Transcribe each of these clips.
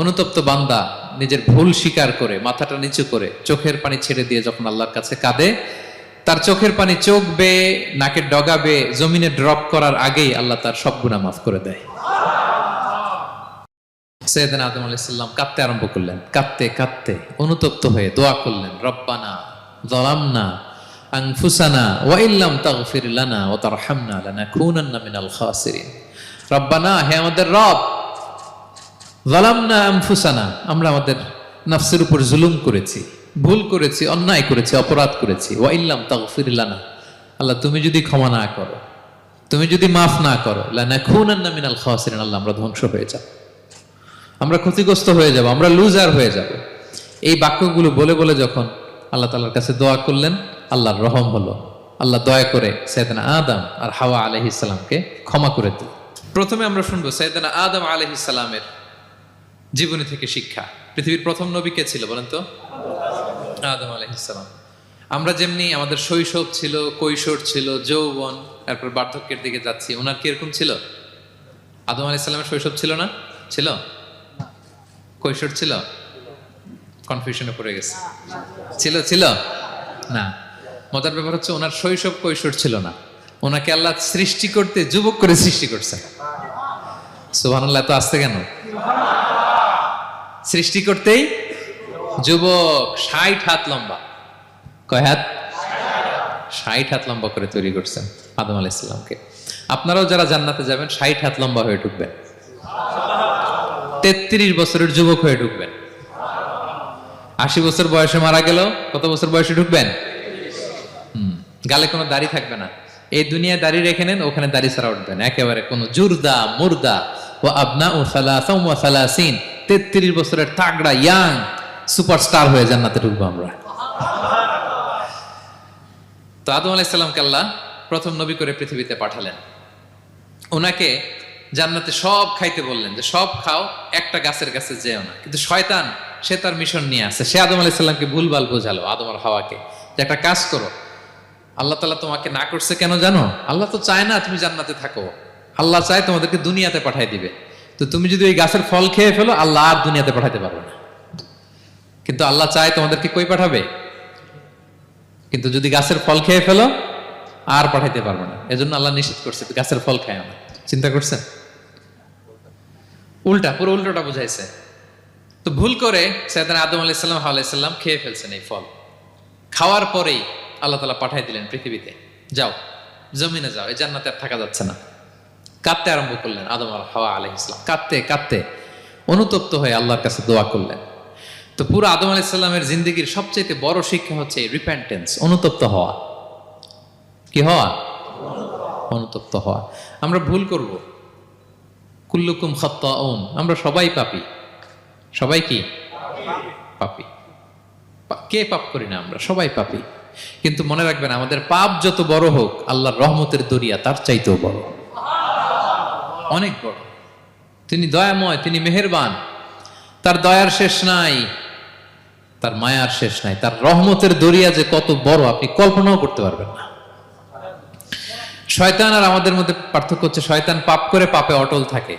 অনুতপ্ত বান্দা নিজের ভুল স্বীকার করে, মাথাটা নিচু করে, চোখের পানি ছেড়ে দিয়ে যখন আল্লাহর কাছে কাঁদে, তার চোখের পানি চোখ বেয়ে নাকের ডগাবে জমিনে ড্রপ করার আগেই আল্লাহ তার সব গুণা মাফ করে দেয়। সৈয়দিন আদম আলাইসাল্লাম কাঁদতে আরম্ভ করলেন। কাঁদতে কাঁদতে অনুতপ্ত হয়ে দোয়া করলেন, রব্বানা জলামনা আনফুসানা ওয়া ইল্লাম তাগফির লানা রব্বানা, হে আমাদের রব জালামনা আনফুসানা আমরা আমাদের নফসের উপর জুলুম করেছি, ভুল করেছি, অন্যায় করেছি, অপরাধ করেছি। ওয়া ইল্লাম তাগফির আল্লাহ, তুমি যদি ক্ষমা না করো, তুমি যদি মাফ না করো, লানাকুনান্না মিনাল খাসিরিন। আল্লাহ, আমরা ধ্বংস হয়ে যাব। আমরা ক্ষতিগ্রস্ত হয়ে যাব, আমরা লুজার হয়ে যাব। এই বাক্যগুলো বলে বলে যখন আল্লাহ তালার কাছে দোয়া করলেন, আল্লাহর রহম হলো। আল্লাহ দয়া করে সৈয়দনা আদম আর হাওয়া আলহ ইসলামকে ক্ষমা করে দিল প্রথমে আমরা শুনব সৈয়দনা আদম ইসলামের জীবনী থেকে শিক্ষা। পৃথিবীর প্রথম নবী কে ছিল বলেন তো? আদম আলহ ইসলাম আমরা যেমনি আমাদের শৈশব ছিল, কৈশোর ছিল, যৌবন, তারপর বার্ধক্যের দিকে যাচ্ছি, ওনার কীরকম ছিল? আদম আলাহ ইসলামের শৈশব ছিল না? ছিল? কৈশোর ছিল? কনফিউশনে পড়ে গেছে। ছিল ছিল? না। মজার ব্যাপার হচ্ছে ওনার শৈশব, কৈশোর ছিল না। ওনাকে আল্লাহ সৃষ্টি করতে, যুবক করে সৃষ্টি করছে। সুবহানাল্লাহ তো আসতে কেন? সৃষ্টি করতেই যুবক ষাট হাত লম্বা। কয় হাত? ষাট হাত লম্বা করে তৈরি করছেন আদম আলাহ ইসলামকে আপনারাও যারা জান্নাতে যাবেন ষাট হাত লম্বা হয়ে ঢুকবেন। তেত্রিশ বছরের যুবক হয়ে ঢুকবেন। আশি বছর বয়সে মারা গেল কত বছর বয়সে ঢুকবেন? হুম, গালে কোনো দাড়ি থাকবে না। এই দুনিয়ায় দাড়ি রেখে নেন ওখানে দাড়ি ছাড়া উঠবেন একেবারে কোনো জুরদা মুর্দা ও আবনা ও সালাসাম ও সালাসিন। তেত্রিশ বছরের তাগড়া ইয়াং সুপারস্টার হয়ে জান্নাতে ঢুকবো আমরা। তো আদম আলাইসাল্লামকে আল্লাহ প্রথম নবী করে পৃথিবীতে পাঠালেন। ওনাকে জান্নাতে সব খাইতে বললেন যে, সব খাও, একটা গাছের কাছে যেও না। কিন্তু শয়তান, সে তার মিশন নিয়ে আসে। সে আদম আলাইসাল্লামকে ভুলভাল বোঝালো, আদম আর হাওয়াকে, যে একটা কাজ করো। আল্লাহ তালা তোমাকে না করছে কেন জানো? আল্লাহ তো চায় না তুমি জান্নাতে থাকো। আল্লাহ চায় তোমাদেরকে দুনিয়াতে পাঠাই দিবে। তো তুমি যদি ওই গাছের ফল খেয়ে ফেলো, আল্লাহ আর দুনিয়াতে পাঠাতে পারবে না। কিন্তু আল্লাহ চায় তোমাদেরকে কই পাঠাবে? কিন্তু যদি গাছের ফল খেয়ে ফেলো, আর পাঠাইতে পারবে না। এজন্য আল্লাহ নিষেধ করছে, গাছের ফল খায় না। চিন্তা করছেন? উল্টা, পুরো উল্টোটা বুঝাইছে। তো ভুল করে সৈয়দান আদম আলাইসাল্লাম আলাইসাল্লাম খেয়ে ফেলছেন এই ফল। খাওয়ার পরেই আল্লাহ তালা পাঠাই দিলেন পৃথিবীতে। যাও, জমিনে যাও, এই জান্নাতে আর থাকা যাচ্ছে না। কাঁদতে আরম্ভ করলেন আদম আল হাওয়া আলহ ইসলাম কাঁদতে কাঁদতে অনুতপ্ত হয়ে আল্লাহর কাছে দোয়া করলেন। তো পুরো আদম আলাইসাল্লামের জিন্দগির সবচেয়ে বড় শিক্ষা হচ্ছে রিপেন্টেন্স অনুতপ্ত হওয়া। কি হওয়া? অনুতপ্ত হওয়া। আমরা ভুল করব। কুল্লুকুম খত্তাউন, আমরা সবাই পাপি। সবাই কি? পাপি। কে পাপ করি না আমরা? সবাই পাপি। কিন্তু মনে রাখবেন, আমাদের পাপ যত বড় হোক, আল্লাহর রহমতের দরিয়া তার চাইতেও বড়। অনেক বড়। তিনি দয়াময়, তিনি মেহেরবান। তার দয়ার শেষ নাই, তার মায়ার শেষ নাই, তার রহমতের দরিয়া যে কত বড়, আপনি কল্পনাও করতে পারবেন না। শয়তান আর আমাদের মধ্যে পার্থক্য হচ্ছে, শয়তান পাপ করে পাপে অটল থাকে।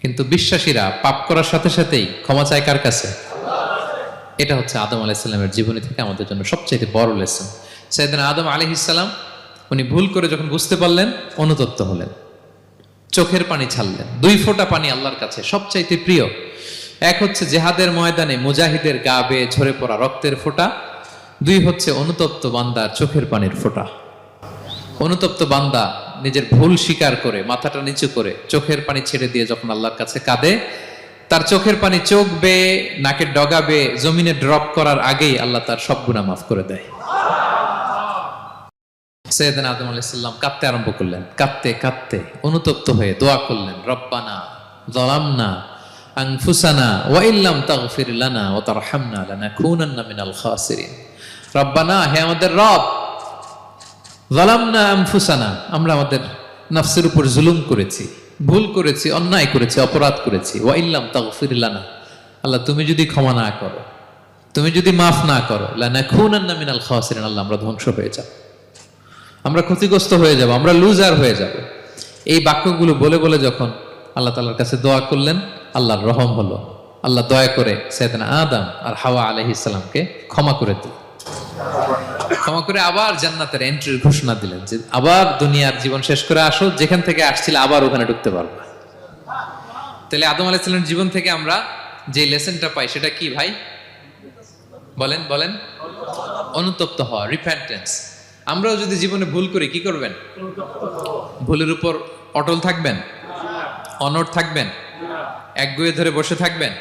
কিন্তু বিশ্বাসীরা পাপ করার সাথে সাথেই ক্ষমা চায় কার কাছে? এটা হচ্ছে আদম আলাইসাল্লামের জীবনী থেকে আমাদের জন্য সবচেয়ে বড় লেসন সেদিন আদম আলি ইসাল্লাম উনি ভুল করে যখন বুঝতে পারলেন, অনুতপ্ত হলেন। চোখের পানি ছাড়লেন। দুই ফোঁটা পানি আল্লাহর কাছে সবচাইতে প্রিয়। এক হচ্ছে জেহাদের ময়দানে মুজাহিদের গা বেয়ে ঝরে পড়া রক্তের ফোঁটা। দুই হচ্ছে অনুতপ্ত বান্দার চোখের পানির ফোঁটা। অনুতপ্ত বান্দা নিজের ভুল স্বীকার করে, মাথাটা নিচু করে চোখের পানি ছেড়ে দিয়ে যখন আল্লাহর কাছে কাঁদে, তার চোখের পানি চোখ বেয়ে, নাকের ডগা বেয়ে, জমিনে ড্রপ করার আগেই আল্লাহ তার সব গুণা মাফ করে দেয়। সৈয়দিন আদম আলাইসাল্লাম কাঁদতে আরম্ভ করলেন। কাঁদতে কাঁদতে অনুতপ্ত হয়ে দোয়া করলেন, রব্বানা জলামনা আনফুসানা ওয়া ইল্লাম তাগফির লানা ওয়া তারহামনা লানাকুনান্না মিনাল খাসিরিন। রব্বানা, হে আমাদের রব আনফুসানা। আমরা আমাদের নফসের উপর জুলুম করেছি, ভুল করেছি, অন্যায় করেছি, অপরাধ করেছি। ওয়া ইল্লাম তাগফির লানা। আল্লাহ, তুমি যদি ক্ষমা না করো, তুমি যদি মাফ না করো, লানাকুনান্না মিনাল খাসিরিন। আল্লাহ, আমরা ধ্বংস হয়ে যাব। আমরা ক্ষতিগ্রস্ত হয়ে যাব, আমরা লুজার হয়ে যাব। এই বাক্যগুলো বলে বলে যখন আল্লাহ তালার কাছে দোয়া করলেন, আল্লাহর রহম হলো। আল্লাহ দয়া করে সৈয়দনা আদম আর হাওয়া আলহ ইসলামকে ক্ষমা করে দিল ক্ষমা করে আবার জান্নাতের এন্ট্রির ঘোষণা দিলেন যে, আবার দুনিয়ার জীবন শেষ করে আসো, যেখান থেকে আসছিল আবার ওখানে ঢুকতে পারবা। তাহলে আদম আলাইসাল্লামের জীবন থেকে আমরা যে লেসনটা পাই, সেটা কি ভাই? বলেন বলেন। অনুতপ্ত হওয়া রিপেন্টেন্স আমরাও যদি জীবনে ভুল করি, কি করবেন? ভুলের উপর অটল থাকবেন? অনড় থাকবেন? একগুয়ে ধরে বসে থাকবেন?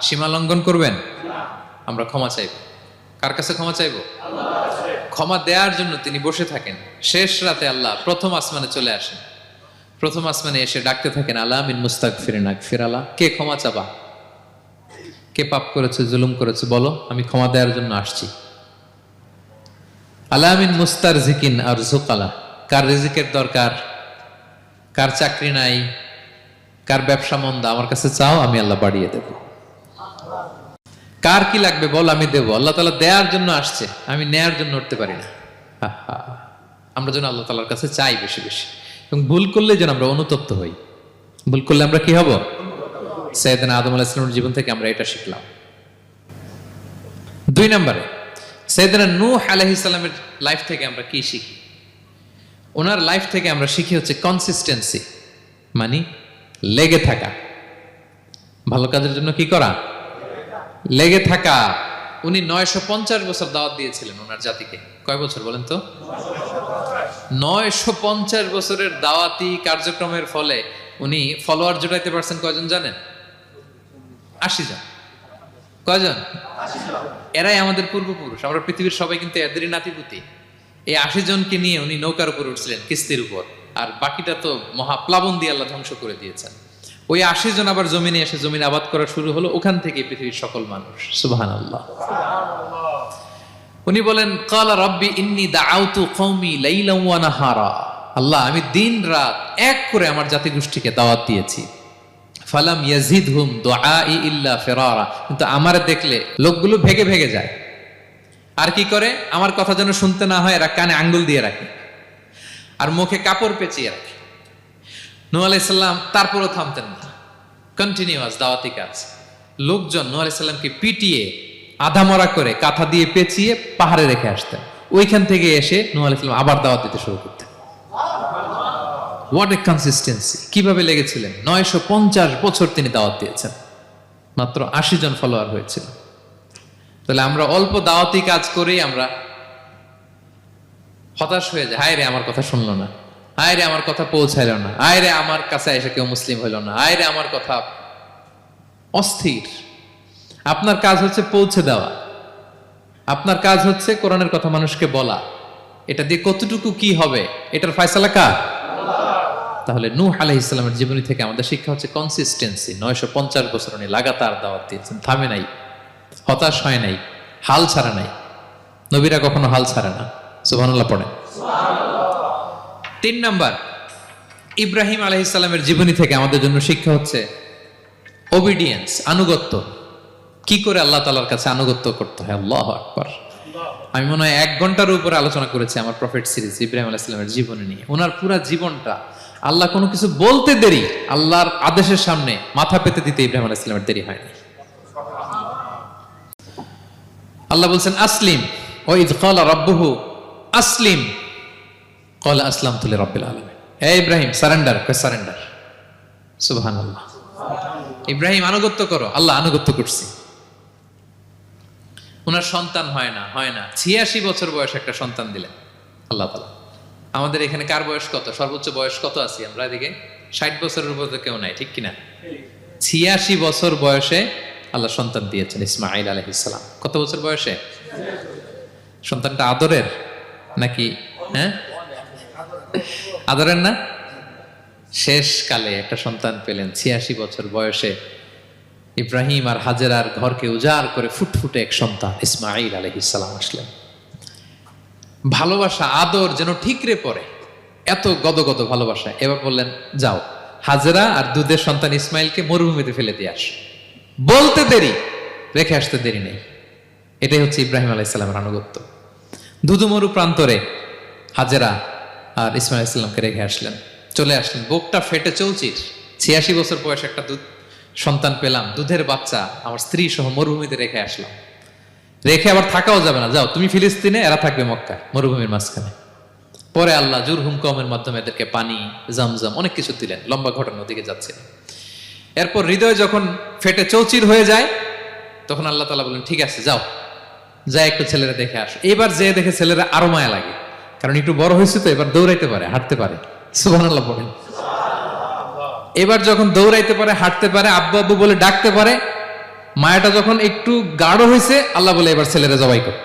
সীমা লঙ্ঘন করবেন? আমরা ক্ষমা চাইব। কার কাছে ক্ষমা চাইব? ক্ষমা দেওয়ার জন্য তিনি বসে থাকেন। শেষ রাতে আল্লাহ প্রথম আসমানে চলে আসেন। প্রথম আসমানে এসে ডাকতে থাকেন, আল্লাহ মিন মুস্তাক ফিরিনাক ফিরালা কে ক্ষমা চাবা? কে পাপ করেছে, জুলুম করেছে, বলো, আমি ক্ষমা দেওয়ার জন্য আসছি। আলামিন মুস্তার জিকিন আর জুকালা। কার রিজিকের দরকার? কার চাকরি নাই? কার ব্যবসা মন্দা? আমার কাছে চাও, আমি আল্লাহ বাড়িয়ে দেব। কার কি লাগবে বল, আমি দেব। আল্লাহ তালা দেওয়ার জন্য আসছে, আমি নেয়ার জন্য উঠতে পারি না। আমরা যেন আল্লাহ তালার কাছে চাই বেশি বেশি। এবং ভুল করলে যেন আমরা অনুতপ্ত হই। ভুল করলে আমরা কি হব? সৈয়দনা আদম আলাহ ইসলামের জীবন থেকে আমরা এটা শিখলাম। দুই নম্বরে সৈয়দনা নূহ আলাইহিস সালামের লাইফ থেকে আমরা কি শিখি? ওনার লাইফ থেকে আমরা শিখি হচ্ছে কনসিস্টেন্সি মানে লেগে থাকা। ভালো কাজের জন্য কি করা? লেগে থাকা। উনি নয়শো পঞ্চাশ বছর দাওয়াত দিয়েছিলেন ওনার জাতিকে। কয় বছর বলেন তো? নয়শো পঞ্চাশ বছরের দাওয়াতি কার্যক্রমের ফলে উনি ফলোয়ার জোটাইতে পারছেন কয়জন জানেন? আশি জন। কয়জন? এরাই আমাদের পূর্বপুরুষ। আমরা পৃথিবীর সবাই কিন্তু এদেরই নাতিপুতি। এই আশি জনকে নিয়ে উনি নৌকার উপর উঠছিলেন, কিস্তির উপর। আর বাকিটা তো মহাপ্লাবন দিয়ে আল্লাহ ধ্বংস করে দিয়েছেন। ওই আশি জন আবার জমিনে এসে জমিন আবাদ করা শুরু হলো, ওখান থেকে পৃথিবীর সকল মানুষ। সুবহান আল্লাহ উনি বলেন, কালা রব্বি ইন্নি দাআউতু কওমি লাইলাম ওয়া নাহারা। আল্লাহ, আমি দিন রাত এক করে আমার জাতি গোষ্ঠীকে দাওয়াত দিয়েছি। ফালাম ইয়াজিদহুম দুআই ইল্লা ফিরারা। কিন্তু আমার দেখলে লোকগুলো ভেগে ভেগে যায়। আর কি করে? আমার কথা যেন শুনতে না হয়, এরা কানে আঙ্গুল দিয়ে রাখে। আর মুখে কাপড় পেঁচিয়ে রাখে। নূহ আলাইসাল্লাম তারপরও থামতেন না। কন্টিনিউয়াস দাওয়াতি কাজ। লোকজন নূহ আলাইসাল্লামকে পিটিয়ে আধামরা করে কাঁথা দিয়ে পেঁচিয়ে পাহাড়ে রেখে আসতেন। ওইখান থেকে এসে নূহ আলাইসাল্লাম আবার দাওয়াত দিতে শুরু করতেন। হোয়াট এ কনসিস্টেন্সি কীভাবে লেগেছিলেন? নয়শো পঞ্চাশ বছর তিনি দাওয়াত দিয়েছেন। মাত্র আশি জন ফলোয়ার হয়েছিল। তাহলে আমরা অল্প দাওয়াতি কাজ করেই আমরা হতাশ হয়ে যায় হায় রে আমার কথা শুনলো না। হায় রে আমার কথা পৌঁছাইল না। হায় রে আমার কাছে এসে কেউ মুসলিম হইল না। হায় রে আমার কথা অস্থির। আপনার কাজ হচ্ছে পৌঁছে দেওয়া। আপনার কাজ হচ্ছে কোরআনের কথা মানুষকে বলা। এটা দিয়ে কতটুকু কি হবে? এটার ফয়সালা কার? তাহলে নূহ আলাইহিস সালামের জীবনী থেকে আমাদের শিক্ষা হচ্ছে কনসিস্টেন্সি নয়শো পঞ্চাশ বছর উনি লাগাতার দাওয়াত দিয়েছেন। থামে নাই, হতাশ হয় নাই, হাল ছাড়া নাই। নবীরা কখনো হাল ছাড়ে না। সুবহানাল্লাহ পড়ে তিন নাম্বার, ইব্রাহিম আলাইহিস সালামের জীবনী থেকে আমাদের জন্য শিক্ষা হচ্ছে ওবিডিয়েন্স আনুগত্য। কি করে আল্লাহ তালার কাছে আনুগত্য করতে হয়? আল্লাহ আকবার। আমি মনে হয় এক ঘণ্টার উপরে আলোচনা করেছি আমার প্রফেট সিরিজ ইব্রাহিম আলাইসালামের জীবনী নিয়ে। ওনার পুরো জীবনটা আল্লাহ কোনো কিছু বলতে দেরি, আল্লাহর আদেশের সামনে মাথা পেতে দিতে ইব্রাহিম আলাইসালামের দেরি হয়নি। আল্লাহ বলছেন, আসলিম। ও ইদ কলা রব্বহু, আসলিম। কলা আসলাম তুলে রব্বিল আলমে এ ইব্রাহিম, সারেন্ডার সারেন্ডার? সুবহান আল্লাহ ইব্রাহিম, আনুগত্য করো। আল্লাহ আনুগত্য করছি। ওনার সন্তান হয় না হয় না। ছিয়াশি বছর বয়সে একটা সন্তান দিলেন, আল্লাহ তালা আমাদের এখানে কার বয়স কত? সর্বোচ্চ বয়স কত আছি আমরা এদিকে? ষাট বছরের উপর কেউ নাই, ঠিক কিনা? ছিয়াশি বছর বয়সে আল্লাহ সন্তান দিয়েছেন ইসমাইল আলহিসাম কত বছর বয়সে? সন্তানটা আদরের নাকি হ্যাঁ? আদরের না? শেষ কালে একটা সন্তান পেলেন, ছিয়াশি বছর বয়সে ইব্রাহিম আর হাজেরার ঘরকে উজাড় করে ফুটফুটে এক সন্তান ইসমাইল আলহিসাম আসলেন। ভালোবাসা, আদর যেন ঠিকরে পড়ে। এত গদগদ ভালোবাসা। এবার বললেন, যাও, হাজরা আর দুধের সন্তান ইসমাইলকে মরুভূমিতে ফেলে দিয়ে আস। বলতে দেরি, রেখে আসতে দেরি নেই। এটাই হচ্ছে ইব্রাহিম আলাইসাল্লামের আনুগত্য। ধুধুমরু প্রান্তরে হাজেরা আর ইসমাইল ইসলামকে রেখে আসলেন। চলে আসলেন। বুকটা ফেটে চৌচির ছিয়াশি বছর বয়সে একটা দুধ সন্তান পেলাম। দুধের বাচ্চা, আমার স্ত্রী সহ মরুভূমিতে রেখে আসলাম। রেখে আবার থাকাও যাবে না। যাও, তুমি ফিলিস্তিনে, এরা থাকবে মক্কায়, মরুভূমির মাঝখানে। পরে আল্লাহ জুর হুমকমের মাধ্যমে এদেরকে পানি, জামজাম অনেক কিছু দিলেন, লম্বা ঘটনার দিকে যাচ্ছে। এরপর হৃদয় যখন ফেটে চৌচির হয়ে যায়, তখন আল্লাহ তালা বলেন, ঠিক আছে, যাও। যা একটু ছেলেরা দেখে আস। এবার যে দেখে ছেলেরা আরও মায়া লাগে, কারণ একটু বড় হয়েছে তো, এবার দৌড়াইতে পারে, হাঁটতে পারে। আল্লাহ পড়েন এবার যখন দৌড়াইতে পারে, হাঁটতে পারে, আব্বু আব্বু বলে ডাকতে পারে মায়াটা যখন একটু গাঢ় হয়েছে আল্লাহ বলে, এবার ছেলেরা জবাই কর।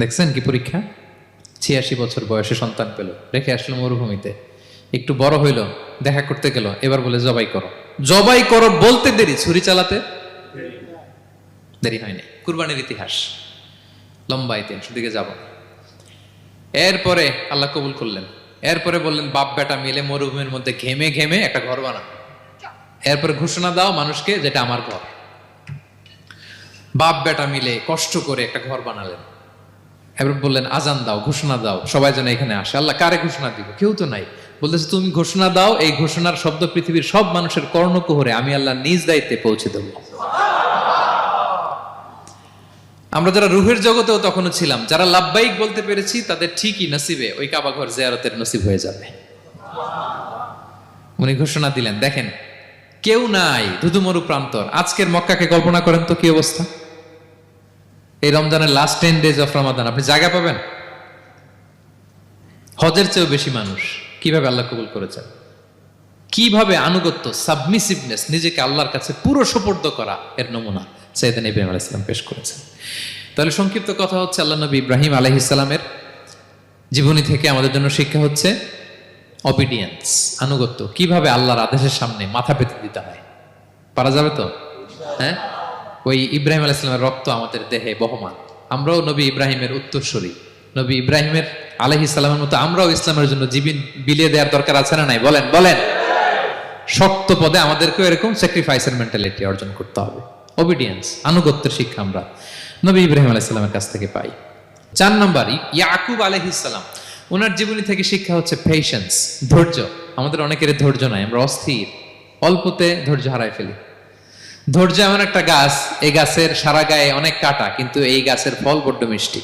দেখছেন কি পরীক্ষা? ছিয়াশি বছর বয়সে সন্তান পেল, রেখে আসলো মরুভূমিতে। একটু বড় হইল, দেখা করতে গেল, এবার বলে, জবাই করো। জবাই করো বলতে দেরি, ছুরি চালাতে? দেরি হয়নি, কুরবানির ইতিহাস। লম্বা ইতিহাস দিকে যাব। এরপরে আল্লাহ কবুল করলেন। এরপরে বললেন বাপ বেটা মিলে মরুভূমির মধ্যে ঘেমে ঘেমে একটা ঘর বানা এরপরে ঘোষণা দাও মানুষকে যেটা আমার ঘর। বাপ বেটা মিলে কষ্ট করে একটা ঘর বানালেন। এবার বললেন, আজান দাও, ঘোষণা দাও, সবাই যেন এখানে আসে। আল্লাহ কারে ঘোষণা দিব? কেউ তো নাই। বলতেছে, তুমি ঘোষণা দাও, এই ঘোষণার শব্দ পৃথিবীর সব মানুষের কর্ণকুহরে আমি আল্লাহ নিজ দায়িত্বে পৌঁছে দেবো। আমরা যারা রুহের জগতেও তখনও ছিলাম, যারা লাভবাহিক বলতে পেরেছি, তাদের ঠিকই নসিবে ওই কাবাঘর জিয়ারতের নসিব হয়ে যাবে। উনি ঘোষণা দিলেন, দেখেন কেউ নাই ধুধুমরু প্রান্তর। আজকের মক্কাকে কল্পনা করেন তো কি অবস্থা? এই রমজানের last ten days of Ramadan আপনি জায়গা পাবেন? হজের চেয়েও বেশি মানুষ। কীভাবে আল্লাহ কবুল করেছেন? কীভাবে আনুগত্য সাবমিসিভনেস নিজেকে আল্লাহর কাছে পুরো সোপর্দ করা এর নমুনা সৈয়দান ইব্রাহিম আলাইসালাম পেশ করেছেন। তাহলে সংক্ষিপ্ত কথা হচ্ছে, আল্লাহ নবী ইব্রাহিম আলাইহিসালামের জীবনী থেকে আমাদের জন্য শিক্ষা হচ্ছে অবিডিয়েন্স আনুগত্য, কীভাবে আল্লাহর আদেশের সামনে মাথা পেতে দিতে হয়? পারা যাবে তো? হ্যাঁ? ওই ইব্রাহিম আলাইসালামের রক্ত আমাদের দেহে বহমান। আমরাও নবী ইব্রাহিমের উত্তরসূরি। নবী ইব্রাহিমের আলহি সালামের মতো আমরাও ইসলামের জন্য জীবন বিলিয়ে দেওয়ার দরকার আছে না নাই? বলেন বলেন। শক্ত পদে আমাদেরকেও এরকম স্যাক্রিফাইসের মেন্টালিটি অর্জন করতে হবে। অবিডিয়েন্স আনুগত্যের শিক্ষা আমরা নবী ইব্রাহিম আলাইসালামের কাছ থেকে পাই। চার নম্বর, ইয়াকুব আলহিসাল্লাম ওনার জীবনী থেকে শিক্ষা হচ্ছে পেশেন্স ধৈর্য। আমাদের অনেকের ধৈর্য নাই, আমরা অস্থির। অল্পতে ধৈর্য হারাই ফেলি। ধৈর্য এমন একটা গাছ, এই গাছের সারা গায়ে অনেক কাটা, কিন্তু এই গাছের ফল বড্ড মিষ্টি।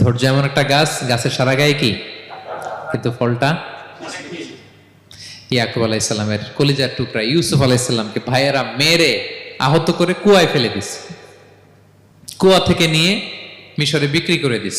ধৈর্য এমন একটা গাছ, গাছের সারা গায়ে কি? কিন্তু ফলটা? ইয়াকুব আলাইসাল্লামের কলিজার টুকরা, ইউসুফ আলাইসাল্লামকে ভাইয়েরা মেরে আহত করে কুয়ায় ফেলে দিস কুয়া থেকে নিয়ে মিশরে বিক্রি করে দিস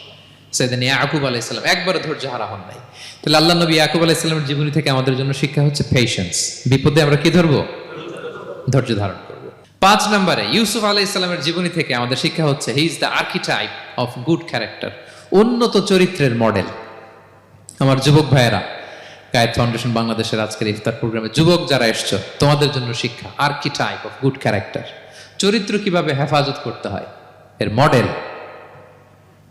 সেদিন ইয়াকুব আলাইসালাম একবার ধৈর্য হারা হন নাই। তাহলে আল্লাহ নবী ইয়াকুব আলাইসালামের জীবনী থেকে আমাদের জন্য শিক্ষা হচ্ছে পেশেন্স বিপদে আমরা কি ধরবো? ধৈর্য ধারণ পাঁচ নম্বরে, ইউসুফ আলাই ইসলামের জীবনী থেকে আমাদের শিক্ষা হচ্ছে he is the archetype of good character উন্নত চরিত্রের মডেল আমার যুবক ভাইয়েরা গায়ত ফাউন্ডেশন বাংলাদেশের আজকের ইফতার প্রোগ্রামে যুবক যারা এসছো, তোমাদের জন্য শিক্ষা আর্কিটাইপ অফ গুড ক্যারেক্টার চরিত্র কীভাবে হেফাজত করতে হয়? এর মডেল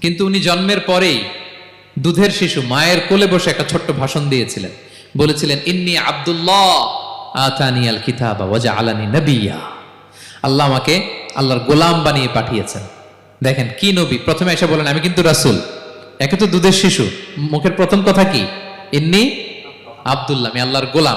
কিন্তু উনি জন্মের পরেই দুধের শিশু মায়ের কোলে বসে একটা ছোট্ট ভাষণ দিয়েছিলেন। বলেছিলেন, ইন্নি আব্দুল্লাহ আল আলানি নবিয়া। আল্লাহ আমাকে আল্লাহর গোলাম বানিয়ে পাঠিয়েছেন। দেখেন, কি নবী? প্রথমে এসে বলেন, আমি কিন্তু রাসূল। একে তো দুধের শিশু। মুখের প্রথম কথা কি? ইন্নি আব্দুল্লাহ, আমি আল্লাহর গোলাম।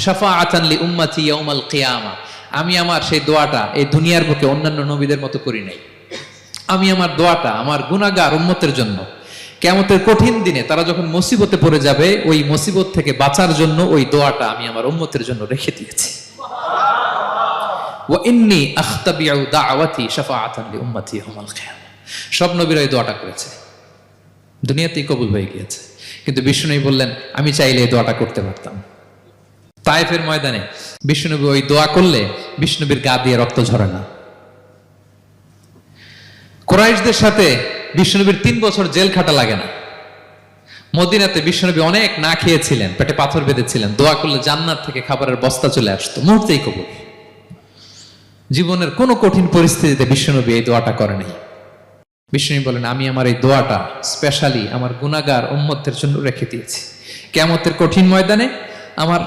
দাওয়াতি শাফাআতান লি উম্মতি ইয়াউমাল কিয়ামা। আমি আমার সেই দোয়াটা এই দুনিয়ার বুকে অন্যান্য নবীদের মতো করি নাই। আমি আমার দোয়াটা আমার গুনাহগার উম্মতের জন্য। কেমতের কঠিন দিনে তারা যখন মুসিবতে পড়ে যাবে, ওই মুসিবত থেকে বাঁচার জন্য ওই দোয়াটা আমি আমার উম্মতের জন্য রেখে দিয়েছি। ওয়া ইন্নি আখতাবিউ দাওয়াতি শাফাআতান লি উম্মতি ইয়াউমাল কিয়ামা। সব নবীরা এই দোয়াটা করেছে। দুনিয়াতেই কবুল হয়ে গিয়েছে। কিন্তু বিষ্ণুনবী বললেন, আমি চাইলে এই দোয়াটা করতে পারতাম। তায়েফের ময়দানে বিষ্ণুনবী ওই দোয়া করলে বিষ্ণুবীর গা দিয়ে রক্ত ঝরে না। কোরাইশদের সাথে বিষ্ণুনবীর তিন বছর জেল খাটা লাগে না। মদিনাতে বিষ্ণুনবী অনেক না খেয়েছিলেন, পেটে পাথর বেঁধেছিলেন, দোয়া করলে জান্নাত থেকে খাবারের বস্তা চলে আসতো মুহূর্তেই কবুল। জীবনের কোনো কঠিন পরিস্থিতিতে বিষ্ণুনবী এই দোয়াটা করেনি বিষ্ণু বলেন, আমি আমার এই দোয়াটা স্পেশালি আমার গুনাগার উম্মতের জন্য রেখে দিয়েছি। কেমতের কঠিন ময়দানে আমার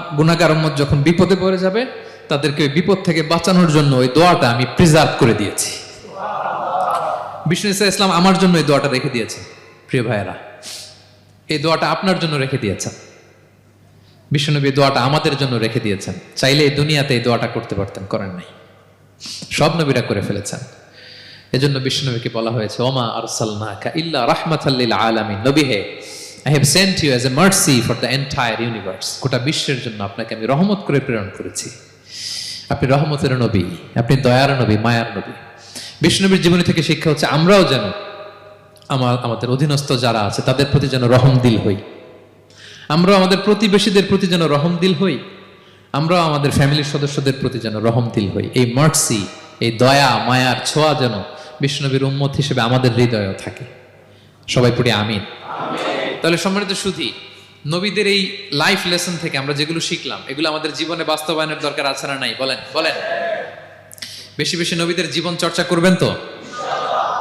উম্মত যখন বিপদে পড়ে যাবে, তাদেরকে বিপদ থেকে বাঁচানোর জন্য ওই দোয়াটা আমি প্রিজার্ভ করে দিয়েছি। বিষ্ণু ইসা ইসলাম আমার জন্য এই দোয়াটা রেখে দিয়েছে, প্রিয় ভাইয়েরা। এই দোয়াটা আপনার জন্য রেখে দিয়েছেন। বিষ্ণুনবী দোয়াটা আমাদের জন্য রেখে দিয়েছেন। চাইলে এই দুনিয়াতে এই দোয়াটা করতে পারতেন, করেন নাই। সব নবীরা করে ফেলেছেন। এজন্য বিষ্ণুনবীকে বলা হয়েছে, ওমা আরসালনাকা ইল্লা রাহমাতাল্লিল আলামিন। নবী হে I have sent you as a mercy for the entire universe গোটা বিশ্বের জন্য আপনাকে আমি রহমত করে প্রেরণ করেছি। আপনি রহমতের নবী, আপনি দয়ার নবী, মায়ার নবী। বিষ্ণুনবীর জীবনী থেকে শিক্ষা হচ্ছে, আমরাও যেন আমার, আমাদের অধীনস্থ যারা আছে, তাদের প্রতি যেন রহম দিল হই। আমরাও আমাদের প্রতিবেশীদের প্রতি যেন রহম দিল হই। আমরাও আমাদের ফ্যামিলির সদস্যদের প্রতি যেন রহমতিল হই। এই মার্সি এই দয়া, মায়ার ছোঁয়া যেন বিষ্ণবীর উম্মত হিসেবে আমাদের হৃদয়েও থাকে। সবাই পড়ি আমিন। তাহলে সম্মানিত সুধী, নবীদের এই লাইফ লেসন থেকে আমরা যেগুলো শিখলাম, এগুলো আমাদের জীবনে বাস্তবায়নের দরকার আছে না নাই? বলেন বলেন। বেশি বেশি নবীদের জীবন চর্চা করবেন তো?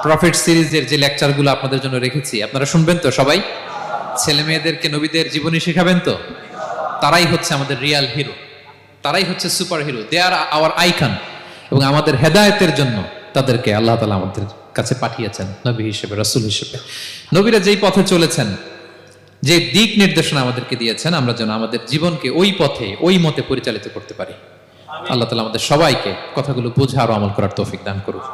প্রফিট সিরিজের যে লেকচারগুলো আপনাদের জন্য রেখেছি, আপনারা শুনবেন তো সবাই? ছেলে মেয়েদেরকে নবীদের জীবনী শেখাবেন তো? তারাই হচ্ছে আমাদের রিয়াল হিরো তারাই হচ্ছে super hero they are our icon এবং আমাদের হেদায়তের জন্য তাদেরকে আল্লাহ তালা আমাদের কাছে পাঠিয়েছেন, নবী হিসেবে, রসুল হিসেবে। নবীরা যেই পথে চলেছেন যে দিক নির্দেশনা আমাদেরকে দিয়েছেন আমরা যেন আমাদের জীবনকে ওই পথে ওই মতে পরিচালিত করতে পারি। আল্লাহ তালা আমাদের সবাইকে কথাগুলো বোঝা আর আমল করার তৌফিক দান করুক।